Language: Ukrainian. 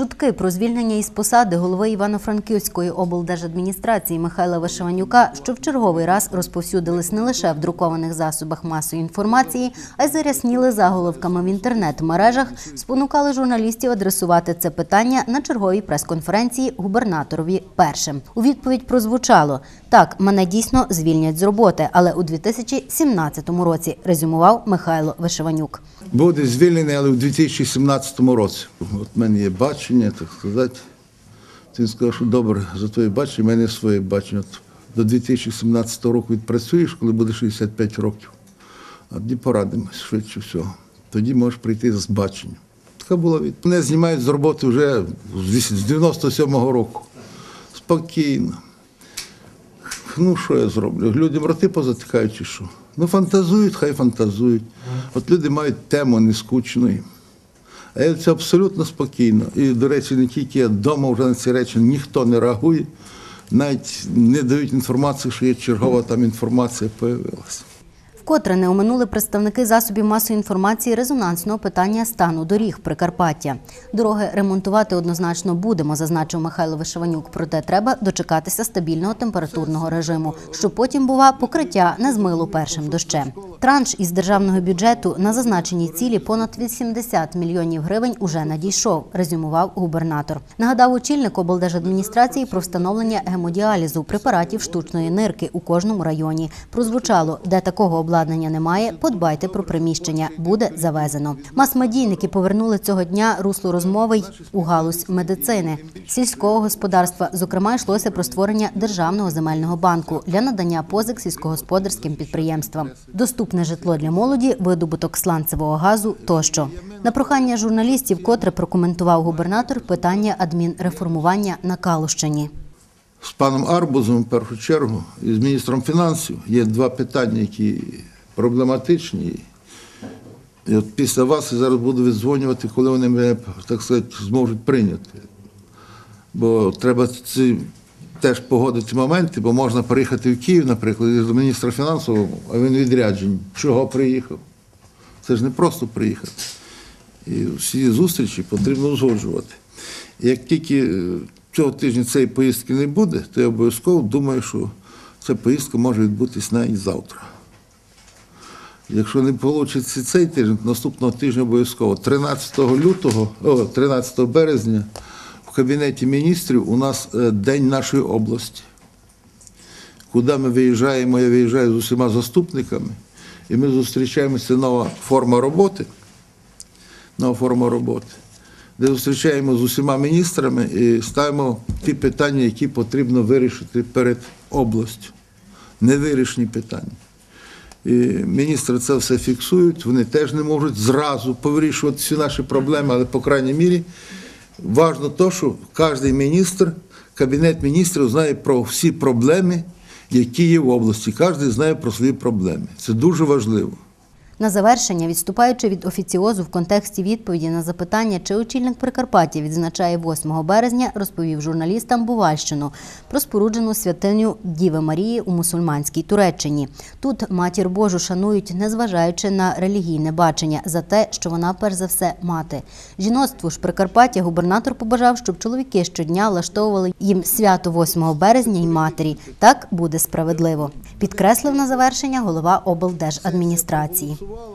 Чутки про звільнення із посади голови Івано-Франківської облдержадміністрації Михайла Вишиванюка, що в черговий раз розповсюдились не лише в друкованих засобах масової інформації, а й зарясніли заголовками в інтернет-мережах, спонукали журналістів адресувати це питання на черговій прес-конференції губернаторові першим. У відповідь прозвучало: так, мене дійсно звільнять з роботи, але у 2017 році резюмував Михайло Вишиванюк. Буде звільнений, але в 2017 році. От мене є бачення, так сказати. Він сказав, що добре, за твоє бачення, в мене своє бачення. От до 2017 року відпрацюєш, коли буде 65 років. А тоді порадимось швидше всього. Тоді можеш прийти з баченням. Така була від. Мене знімають з роботи вже з 97-го року. Спокійно. Ну, що я зроблю? Людям роти позатикають чи що? Ну, фантазують, хай фантазують. От люди мають тему нескучної. А я це абсолютно спокійно. І, до речі, не тільки я вдома вже на ці речі ніхто не реагує, навіть не дають інформацію, що є чергова там інформація появилася. Вкотре не оминули представники засобів масової інформації резонансного питання стану доріг Прикарпаття. Дороги ремонтувати однозначно будемо, зазначив Михайло Вишиванюк. Проте треба дочекатися стабільного температурного режиму, щоб потім бува покриття не змило першим дощем. Транш із державного бюджету на зазначеній цілі понад 80 мільйонів гривень уже надійшов, резюмував губернатор. Нагадав очільник облдержадміністрації про встановлення гемодіалізу препаратів штучної нирки у кожному районі. Прозвучало, де такого обладнання немає, подбайте про приміщення, буде завезено. Мас-медійники повернули цього дня русло розмови й у галузь медицини, сільського господарства. Зокрема, йшлося про створення державного земельного банку для надання позик сільськогосподарським підприємствам, доступне житло для молоді, видобуток сланцевого газу тощо. На прохання журналістів, котре прокоментував губернатор питання адмінреформування на Калущині. З паном Арбузом, в першу чергу, і з міністром фінансів є два питання, які проблематичні. І от після вас я зараз буду віддзвонювати, коли вони мене, так сказати, зможуть прийняти. Бо треба ці теж погодити моменти, бо можна приїхати в Київ, наприклад, до міністра фінансів, а він відряджений. Чого приїхав? Це ж не просто приїхати. І всі зустрічі потрібно узгоджувати. Як тільки е, цього тижня цієї поїздки не буде, то я обов'язково думаю, що ця поїздка може відбутися навіть завтра. Якщо не вийде цей тиждень, то наступного тижня обов'язково. 13 лютого, о, 13 березня в Кабінеті міністрів у нас е, День нашої області. Куди ми виїжджаємо, я виїжджаю з усіма заступниками, і ми зустрічаємося, нова форма роботи. Нова форма роботи, де зустрічаємо з усіма міністрами і ставимо ті питання, які потрібно вирішити перед областю. Невирішені питання. І міністри це все фіксують, вони теж не можуть зразу повирішувати всі наші проблеми, але, по крайній мірі, важливо то, що кожен міністр, кабінет міністрів знає про всі проблеми, які є в області. Кожен знає про свої проблеми. Це дуже важливо. На завершення, відступаючи від офіціозу в контексті відповіді на запитання, чи очільник Прикарпаття відзначає 8 березня, розповів журналістам Бувальщину про споруджену святиню Діви Марії у мусульманській Туреччині. Тут матір Божу шанують, незважаючи на релігійне бачення, за те, що вона перш за все мати. Жіноцтву ж Прикарпаття губернатор побажав, щоб чоловіки щодня влаштовували їм свято 8 березня й матері. Так буде справедливо. Підкреслив на завершення голова облдержадміністрації працювала.